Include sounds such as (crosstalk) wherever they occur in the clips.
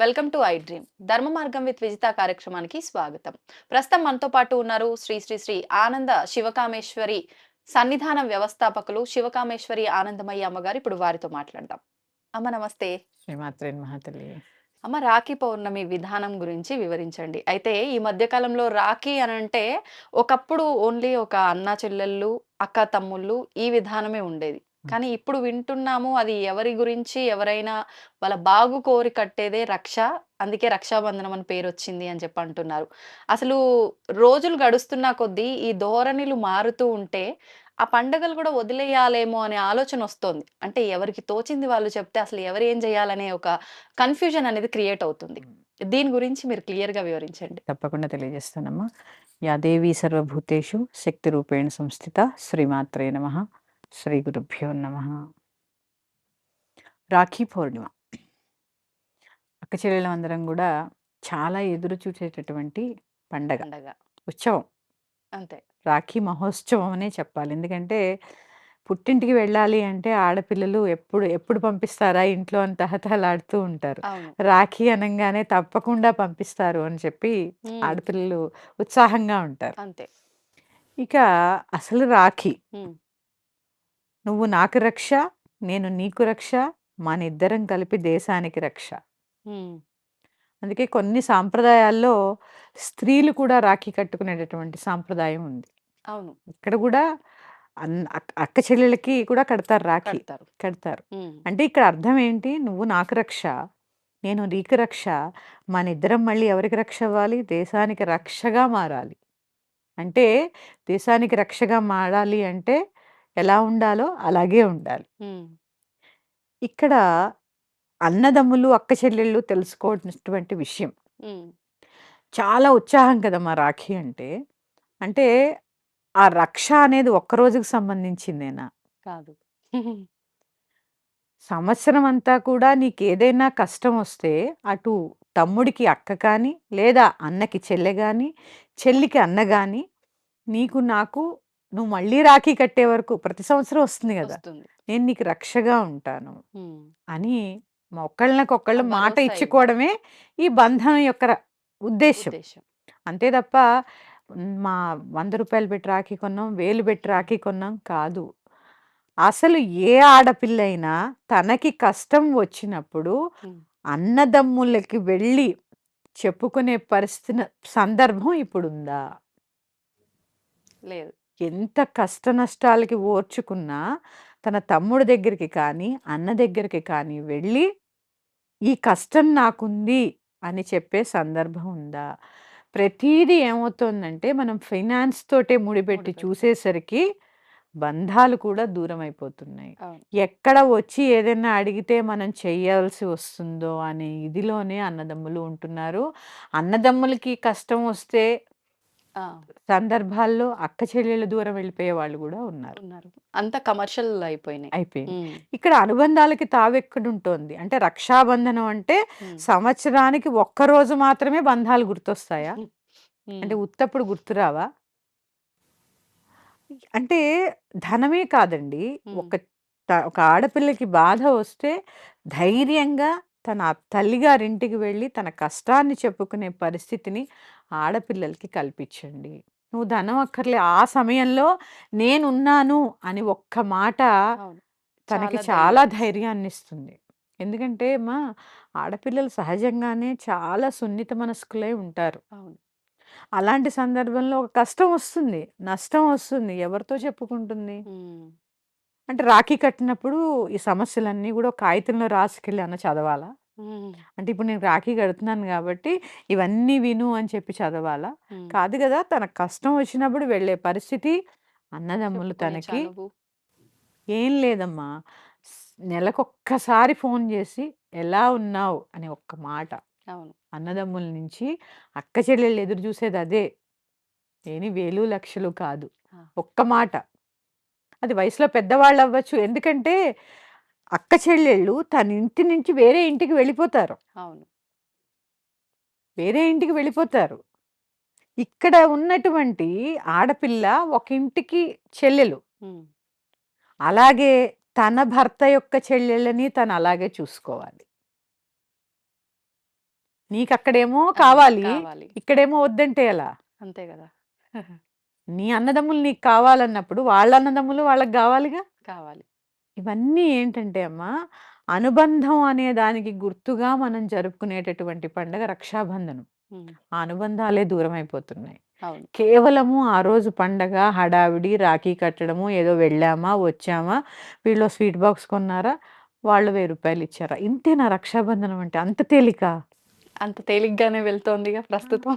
Welcome to I dream. ధర్మ మార్గం with Vijitha కార్యక్రమానికి స్వాగతం. ప్రస్తుతం మనతో పాటు ఉన్నారు శ్రీ శ్రీ శ్రీ ఆనంద శివకామేశ్వరి సన్నిధానం వ్యవస్థాపకులు శివకామేశ్వరి ఆనందమయ్య అమ్మగారు. ఇప్పుడు వారితో మాట్లాడదాం. అమ్మ నమస్తే. శ్రీమాత్రే మహాతల్లి అమ్మ రాఖీ పౌర్ణమి విధానం గురించి వివరించండి. అయితే ఈ మధ్య కాలంలో రాఖీ అని అంటే ఒకప్పుడు ఓన్లీ ఒక అన్న చెల్లెళ్ళు అక్క తమ్ముళ్ళు ఈ విధానమే ఉండేది. కానీ ఇప్పుడు వింటున్నాము అది ఎవరి గురించి ఎవరైనా వాళ్ళ బాగు కోరి కట్టేదే రక్ష అందుకే రక్షాబంధనం అని పేరు వచ్చింది అని చెప్పి అంటున్నారు. అసలు రోజులు గడుస్తున్న కొద్దీ ఈ ధోరణిలు మారుతూ ఉంటే ఆ పండుగలు కూడా వదిలేయాలేమో అనే ఆలోచన వస్తుంది. అంటే ఎవరికి తోచింది వాళ్ళు చెప్తే అసలు ఎవరు ఏం చేయాలనే ఒక కన్ఫ్యూజన్ అనేది క్రియేట్ అవుతుంది. దీని గురించి మీరు క్లియర్గా వివరించండి. తప్పకుండా తెలియజేస్తానమ్మా. యా దేవి సర్వభూతేషు శక్తి రూపేణ సంస్థిత శ్రీమాత్రే నమ. శ్రీ గురుభ్యో నమ. రాఖీ పౌర్ణిమ. అక్క చెల్లెలందరం కూడా చాలా ఎదురు చూసేటటువంటి పండగ. పండగ. ఉత్సవం. అంతే. రాఖీ మహోత్సవం అనే చెప్పాలి. ఎందుకంటే పుట్టింటికి వెళ్ళాలి అంటే ఆడపిల్లలు ఎప్పుడు ఎప్పుడు పంపిస్తారా ఇంట్లో అని తహతహలాడుతూ ఉంటారు. రాఖీ అనగానే తప్పకుండా పంపిస్తారు అని చెప్పి ఆడపిల్లలు ఉత్సాహంగా ఉంటారు. అంతే. ఇక అసలు రాఖీ నువ్వు నాకు రక్ష నేను నీకు రక్ష మన ఇద్దరం కలిపి దేశానికి రక్ష. అందుకే కొన్ని సాంప్రదాయాల్లో స్త్రీలు కూడా రాఖీ కట్టుకునేటటువంటి సాంప్రదాయం ఉంది. అవును. ఇక్కడ కూడా అక్క చెల్లెలకి కూడా కడతారు రాఖీ. కడతారు. అంటే ఇక్కడ అర్థం ఏంటి? నువ్వు నాకు రక్ష నేను నీకు రక్ష మన ఇద్దరం మళ్ళీ ఎవరికి రక్ష అవ్వాలి? దేశానికి రక్షగా మారాలి. అంటే దేశానికి రక్షగా మారాలి అంటే ఎలా ఉండాలో అలాగే ఉండాలి. ఇక్కడ అన్నదమ్ములు అక్క చెల్లెళ్ళు తెలుసుకోవాల్సినటువంటి విషయం. చాలా ఉత్సాహం కదమ్మా రాఖీ అంటే. అంటే ఆ రక్ష అనేది ఒక్క రోజుకి సంబంధించిందేనా? కాదు. సంవత్సరం అంతా కూడా నీకేదైనా కష్టం వస్తే అటు తమ్ముడికి అక్క కానీ లేదా అన్నకి చెల్లె కానీ చెల్లికి అన్న కానీ నీకు నాకు నువ్వు మళ్ళీ రాఖీ కట్టే వరకు ప్రతి సంవత్సరం వస్తుంది కదా. నేను నీకు రక్షగా ఉంటాను అని ఆ మాట ఇచ్చుకోవడమే ఈ బంధనం యొక్క ఉద్దేశం అంతే తప్ప "ఉమ్, మా వంద రూపాయలు పెట్టి రాఖీ కొన్నాం వేలు పెట్టి రాఖీ కొన్నాం కాదు. అసలు ఏ ఆడపిల్ల అయినా తనకి కష్టం వచ్చినప్పుడు అన్నదమ్ములకి వెళ్ళి చెప్పుకునే పరిస్థితి సందర్భం ఇప్పుడుందా? లేదు. ఎంత కష్ట నష్టాలకి ఓర్చుకున్నా తన తమ్ముడి దగ్గరికి కానీ అన్న దగ్గరికి కానీ వెళ్ళి ఈ కష్టం నాకుంది అని చెప్పే సందర్భం ఉందా? ప్రతిదీ ఏమవుతుందంటే మనం ఫైనాన్స్ తోటే ముడిపెట్టి. చూసేసరికి బంధాలు కూడా దూరం అయిపోతున్నాయి ఎక్కడ వచ్చి ఏదైనా అడిగితే మనం చెయ్యాల్సి వస్తుందో అనే ఇదిలోనే అన్నదమ్ములు ఉంటున్నారు. అన్నదమ్ములకి కష్టం వస్తే సందర్భాల్లో అక్క చెల్లెళ్ళ దూరం వెళ్ళిపోయే వాళ్ళు కూడా ఉన్నారు. ఉన్నారు. అంత కమర్షియల్ అయిపోయినాయి. అయిపోయింది. ఇక్కడ అనుబంధాలకి తావెక్కడుంటోంది? అంటే రక్షాబంధనం అంటే సంవత్సరానికి ఒక్క రోజు మాత్రమే బంధాలు గుర్తొస్తాయా? అంటే ఉత్తప్పుడు గుర్తురావా? అంటే ధనమే కాదండి. ఒక ఒక ఆడపిల్లకి బాధ వస్తే ధైర్యంగా తన తల్లిగారింటికి వెళ్ళి తన కష్టాన్ని చెప్పుకునే పరిస్థితిని ఆడపిల్లలకి కల్పించండి. నువ్వు ధనం అక్కర్లే ఆ సమయంలో నేనున్నాను అని ఒక్క మాట తనకి చాలా చాలా ధైర్యం. ధైర్యాన్ని ఇస్తుంది ఎందుకంటే మా ఆడపిల్లలు సహజంగానే చాలా సున్నిత మనస్కులై ఉంటారు. అలాంటి సందర్భంలో ఒక కష్టం వస్తుంది. నష్టం వస్తుంది. ఎవరితో చెప్పుకుంటుంది? అంటే రాఖీ కట్టినప్పుడు ఈ సమస్యలన్నీ కూడా ఒక కాగితంలో రాసుకెళ్ళి అన్న చదవాలా? అంటే ఇప్పుడు నేను రాఖీ కడుతున్నాను కాబట్టి ఇవన్నీ విను అని చెప్పి చదవాలా. కాదు కదా తన కష్టం వచ్చినప్పుడు వెళ్ళే పరిస్థితి అన్నదమ్ములు తనకి ఏం లేదమ్మా. నెలకొక్కసారి ఫోన్ చేసి ఎలా ఉన్నావు? అని ఒక్క మాట. అన్నదమ్ముల నుంచి అక్క చెల్లెళ్ళు ఎదురు చూసేది అదే. ఏని వేలు లక్షలు కాదు. ఒక్క మాట. అది వయసులో పెద్దవాళ్ళు అవ్వచ్చు ఎందుకంటే అక్క చెల్లెళ్ళు తన ఇంటి నుంచి వేరే ఇంటికి వెళ్ళిపోతారు. అవును. వేరే ఇంటికి వెళ్ళిపోతారు. ఇక్కడ ఉన్నటువంటి ఆడపిల్ల ఒక ఇంటికి చెల్లెలు. అలాగే తన భర్త యొక్క చెల్లెళ్ళని తను అలాగే చూసుకోవాలి. నీకు అక్కడేమో కావాలి. ఇక్కడేమో వద్దంటే ఎలా? అంతే కదా. (laughs) నీ అన్నదమ్ములు నీకు కావాలన్నప్పుడు వాళ్ళ అన్నదమ్ములు వాళ్ళకి కావాలిగా? కావాలి. ఇవన్నీ ఏంటంటే అమ్మా అనుబంధం అనే దానికి గుర్తుగా మనం జరుపుకునేటటువంటి పండగ రక్షాబంధనం. ఆ అనుబంధాలే దూరం అయిపోతున్నాయి కేవలము ఆ రోజు పండగ హడావిడి రాఖీ కట్టడము ఏదో వెళ్ళామా వచ్చామా వీళ్ళు స్వీట్ బాక్స్ కొన్నారా వాళ్ళు వెయ్యి రూపాయలు ఇచ్చారా? ఇంతేనా రక్షాబంధనం అంటే? అంత తేలిక? అంత తేలిగ్గానే వెళ్తోందిగా ప్రస్తుతం.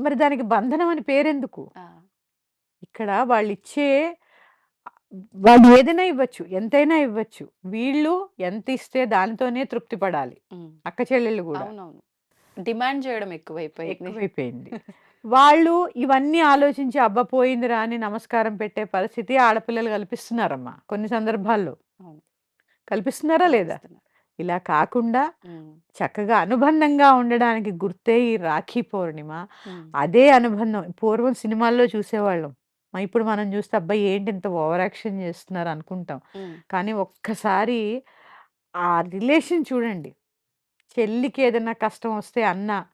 మరి దానికి బంధనం అని పేరెందుకు? ఇక్కడ వాళ్ళు ఇచ్చే వాళ్ళు ఏదైనా ఇవ్వచ్చు ఎంతైనా ఇవ్వచ్చు. వీళ్ళు ఎంత ఇస్తే దానితోనే తృప్తి పడాలి. అక్క చెల్లెళ్ళు కూడా. డిమాండ్ చేయడం ఎక్కువైపోయింది. ఎక్కువైపోయింది. వాళ్ళు ఇవన్నీ ఆలోచించి అబ్బ పోయిందిరా అని నమస్కారం పెట్టే పరిస్థితి ఆడపిల్లలు కల్పిస్తున్నారమ్మా కొన్ని సందర్భాల్లో. కల్పిస్తున్నారా లేదా. ఇలా కాకుండా చక్కగా అనుబంధంగా ఉండడానికి గుర్తే ఈ రాఖీ పౌర్ణిమ. అదే అనుబంధం. పూర్వం సినిమాల్లో చూసేవాళ్ళం. ఇప్పుడు మనం చూస్తే అబ్బాయి ఏంటి ఇంత ఓవర్ యాక్షన్ చేస్తున్నారు అనుకుంటాం. కానీ ఒక్కసారి ఆ రిలేషన్ చూడండి. చెల్లికి ఏదైనా కష్టం వస్తే అన్న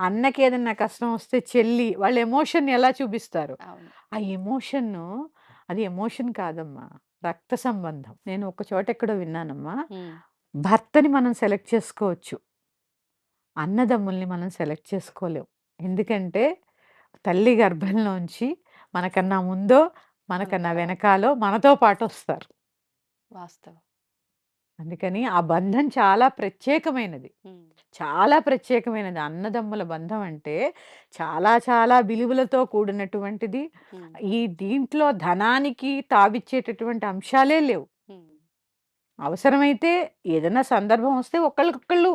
అన్నకి ఏదైనా కష్టం వస్తే చెల్లి వాళ్ళ ఎమోషన్ ఎలా చూపిస్తారు? ఆ ఎమోషన్ అది ఎమోషన్ కాదమ్మా రక్త సంబంధం. నేను ఒక చోట ఎక్కడో విన్నానమ్మా. భర్తని మనం సెలెక్ట్ చేసుకోవచ్చు. అన్నదమ్ముల్ని మనం సెలెక్ట్ చేసుకోలేం. ఎందుకంటే తల్లి గర్భంలోంచి మనకన్నా ముందో మనకన్నా. వెనకాలో మనతో పాటు వస్తారు వాస్తవం. అందుకని ఆ బంధం చాలా ప్రత్యేకమైనది. చాలా ప్రత్యేకమైనది. అన్నదమ్ముల బంధం అంటే చాలా చాలా విలువలతో కూడినటువంటిది. ఈ దీంట్లో ధనానికి తావిచ్చేటటువంటి అంశాలే లేవు. అవసరమైతే ఏదైనా సందర్భం వస్తే ఒకళ్ళకొకళ్ళు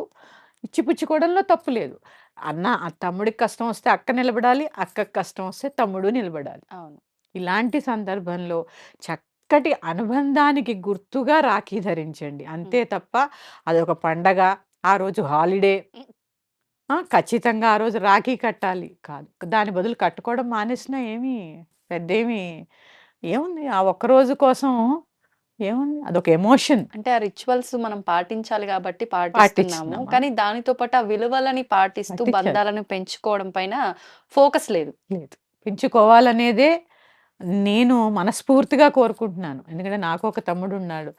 ఇచ్చిపుచ్చుకోవడంలో తప్పు లేదు. అన్న ఆ తమ్ముడికి కష్టం వస్తే అక్క నిలబడాలి అక్కకి కష్టం వస్తే తమ్ముడు నిలబడాలి. అవును. ఇలాంటి సందర్భంలో చక్కటి అనుబంధానికి గుర్తుగా రాఖీ ధరించండి. అంతే తప్ప అదొక పండగ ఆ రోజు హాలిడే. ఖచ్చితంగా ఆ రోజు రాఖీ కట్టాలి. కాదు దాని బదులు కట్టుకోవడం మానేసినా ఏమి? పెద్ద ఏమి ఏముంది? ఆ ఒక్క రోజు కోసం ఏముంది? అదొక ఎమోషన్. అంటే ఆ రిచువల్స్ మనం పాటించాలి కాబట్టి పాటిస్తున్నాము? కానీ దానితో పాటు ఆ విలువలని పాటిస్తూ. బంధాలను పెంచుకోవడం పైన ఫోకస్ లేదు. లేదు. పెంచుకోవాలనేదే నేను మనస్ఫూర్తిగా కోరుకుంటున్నాను. ఎందుకంటే నాకు ఒక తమ్ముడు ఉన్నాడు.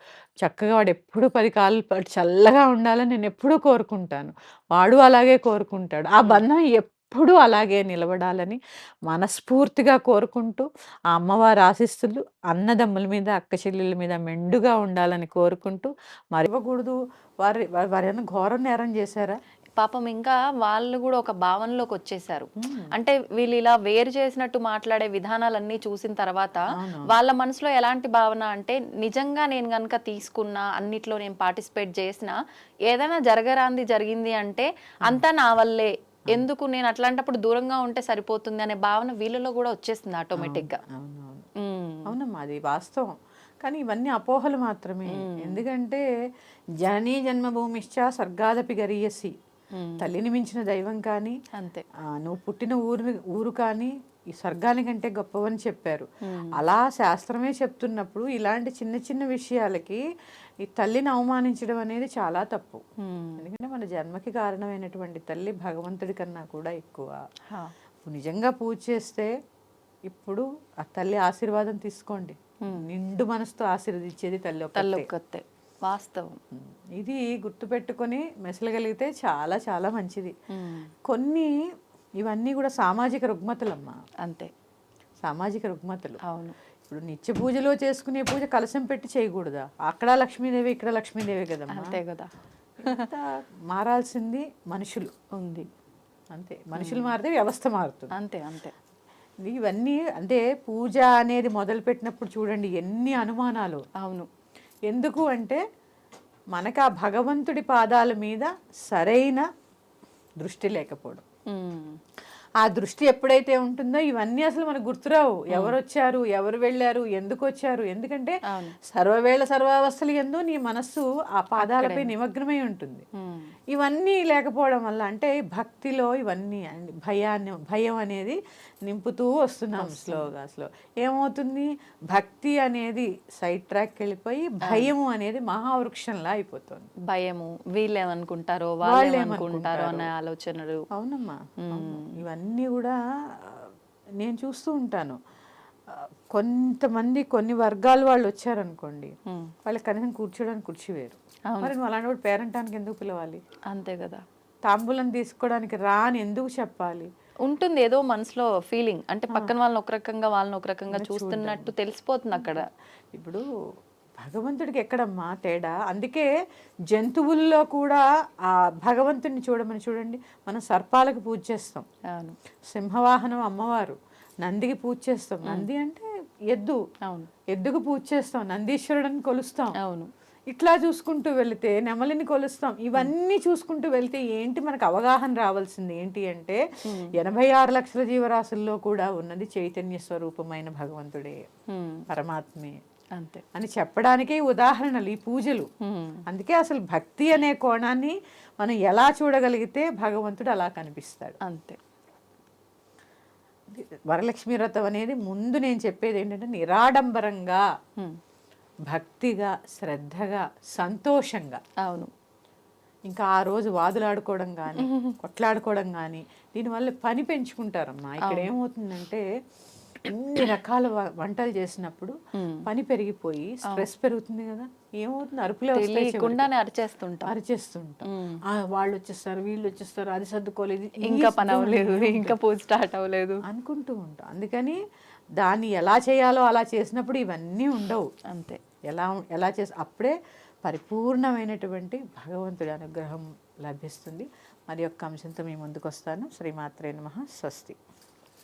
చక్కగా వాడు ఎప్పుడు పది కాళ్ళు పాటు చల్లగా ఉండాలని నేను ఎప్పుడూ కోరుకుంటాను. వాడు అలాగే కోరుకుంటాడు. ఆ. బంధం ఎప్పుడూ అలాగే నిలబడాలని మనస్ఫూర్తిగా కోరుకుంటూ ఆ అమ్మవారి ఆశీస్సులు అన్నదమ్ముల మీద అక్క చెల్లెల మీద మెండుగా ఉండాలని కోరుకుంటూ మరి ఇవ్వకూడదు వారి వారి ఘోరం నేరం చేశారా పాపం ఇంకా వాళ్ళు కూడా ఒక భావనలోకి వచ్చేసారు. అంటే వీళ్ళు ఇలా వేరు చేసినట్టు మాట్లాడే విధానాలన్నీ చూసిన తర్వాత. వాళ్ళ మనసులో ఎలాంటి భావన అంటే నిజంగా నేను గనుక తీసుకున్నా అన్నిట్లో నేను పార్టిసిపేట్ చేసినా ఏదైనా జరగరాంది జరిగింది అంటే అంతా నా వల్లే ఎందుకు నేను అట్లాంటప్పుడు దూరంగా ఉంటే సరిపోతుంది అనే భావన వీళ్ళలో కూడా వచ్చేస్తుంది ఆటోమేటిక్గా అవునవును. ఉమ్, అవునమ్మా అది వాస్తవం. కానీ ఇవన్నీ అపోహలు మాత్రమే. ఎందుకంటే జననీ జన్మభూమిశ్చ స్వర్గాదపి గరీయసి. తల్లిని మించిన దైవం కానీ అంతే. ఆ, నువ్వు పుట్టిన ఊరు ఊరు కానీ ఈ స్వర్గానికంటే గొప్పవని చెప్పారు. అలా శాస్త్రమే చెప్తున్నప్పుడు ఇలాంటి చిన్న చిన్న విషయాలకి ఈ తల్లిని అవమానించడం అనేది చాలా తప్పు. ఎందుకంటే మన జన్మకి కారణమైనటువంటి తల్లి భగవంతుడి కన్నా కూడా ఎక్కువ. నిజంగా పూజ చేస్తే ఇప్పుడు ఆ తల్లి ఆశీర్వాదం తీసుకోండి. నిండు మనసుతో ఆశీర్వదించేది తల్లి. తల్లొక్కతే వాస్తవం. ఇది గుర్తుపెట్టుకొని మెసలగలిగితే చాలా చాలా మంచిది. కొన్ని ఇవన్నీ కూడా సామాజిక రుగ్మతలమ్మా. అంతే. సామాజిక రుగ్మతలు. అవును. ఇప్పుడు నిత్య పూజలో చేసుకునే పూజ కలశం పెట్టి చేయకూడదా? అక్కడ లక్ష్మీదేవి ఇక్కడ లక్ష్మీదేవి కదమ్మా. అంతే కదా. మారాల్సింది మనుషులు. ఉంది. అంతే. మనుషులు మారితే వ్యవస్థ మారుతుంది. అంతే అంతే. ఇవన్నీ అంటే పూజ అనేది మొదలుపెట్టినప్పుడు చూడండి ఎన్ని అనుమానాలు. అవును. ఎందుకు అంటే మనకు ఆ భగవంతుడి పాదాల మీద సరైన దృష్టి లేకపోవడం. ఆ దృష్టి ఎప్పుడైతే ఉంటుందో ఇవన్నీ అసలు మనకు గుర్తురావు. ఎవరు వచ్చారు ఎవరు వెళ్ళారు ఎందుకు వచ్చారు? ఎందుకంటే సర్వవేళ సర్వావస్థలు ఎందు నీ మనస్సు ఆ పాదాలపై నిమగ్నమై ఉంటుంది. ఇవన్నీ లేకపోవడం వల్ల అంటే భక్తిలో ఇవన్నీ అండి భయాన్ని భయం అనేది నింపుతూ వస్తున్నాం స్లోగా స్లో ఏమవుతుంది? భక్తి అనేది సైడ్ ట్రాక్ వెళ్ళిపోయి భయము అనేది మహావృక్షంలా అయిపోతుంది. భయము. వీళ్ళు ఏమనుకుంటారో వాళ్ళు ఏమనుకుంటారో అనే. ఆలోచనలు. అవునమ్మా. అవును. ఇవన్నీ కూడా నేను చూస్తూ ఉంటాను. కొంతమంది కొన్ని వర్గాల వాళ్ళు వచ్చారనుకోండి వాళ్ళకి కనీసం కూర్చోడానికి కుర్చీ వేరు. మరి నువ్వు అలాంటి పేరెంటానికి ఎందుకు పిలవాలి? అంతే కదా. తాంబూలం తీసుకోవడానికి రా అని ఎందుకు చెప్పాలి? ఉంటుంది ఏదో మనసులో ఫీలింగ్ అంటే పక్కన వాళ్ళని ఒక రకంగా వాళ్ళని ఒక రకంగా చూస్తున్నట్టు తెలిసిపోతుంది అక్కడ. ఇప్పుడు భగవంతుడికి ఎక్కడమ్మా తేడా? అందుకే జంతువుల్లో కూడా ఆ భగవంతుడిని చూడమని చూడండి. మనం సర్పాలకు పూజ చేస్తాం. అవును. సింహవాహనం అమ్మవారు. నందికి పూజ చేస్తాం. నంది అంటే ఎద్దు. అవును. ఎద్దుకు పూజ చేస్తాం. నందీశ్వరుడిని కొలుస్తాం. అవును. ఇట్లా చూసుకుంటూ వెళితే నెమలిని కొలుస్తాం. ఇవన్నీ చూసుకుంటూ వెళ్తే ఏంటి మనకు అవగాహన రావాల్సింది? ఏంటి అంటే ఎనభై ఆరు లక్షల జీవరాశుల్లో కూడా ఉన్నది చైతన్య స్వరూపమైన భగవంతుడే. పరమాత్మే. అంతే. అని చెప్పడానికే ఉదాహరణలు ఈ పూజలు. అందుకే అసలు భక్తి అనే కోణాన్ని మనం ఎలా చూడగలిగితే భగవంతుడు అలా కనిపిస్తాడు. అంతే. వరలక్ష్మి వ్రతం అనేది ముందు నేను చెప్పేది ఏంటంటే నిరాడంబరంగా భక్తిగా శ్రద్ధగా సంతోషంగా. అవును. ఇంకా ఆ రోజు వాదులాడుకోవడం కానీ (laughs) కొట్లాడుకోవడం కానీ దీనివల్ల పని పెంచుకుంటారమ్మా. ఇక్కడ ఏమవుతుందంటే అన్ని రకాల వంటలు చేసినప్పుడు. పని పెరిగిపోయి స్ట్రెస్ పెరుగుతుంది కదా. ఏమవుతుంది? అరుపులే. తెలియకుండానే అరిచేస్తుంటాం. అరిచేస్తుంటాం. వాళ్ళు వచ్చేస్తారు వీళ్ళు వచ్చేస్తారు అది సర్దుకోలేదు ఇంకా పని అవ్వలేదు ఇంకా పూజ స్టార్ట్ అవ్వలేదు. అనుకుంటూ ఉంటాం. అందుకని దాన్ని ఎలా చేయాలో అలా చేసినప్పుడు ఇవన్నీ ఉండవు. అంతే. ఎలా ఎలా చేసి అప్పుడే పరిపూర్ణమైనటువంటి భగవంతుడి అనుగ్రహం లభిస్తుంది. మరి యొక్క అంశంతో మీ ముందుకు వస్తాను శ్రీమాత్రే నమ. స్వస్తి.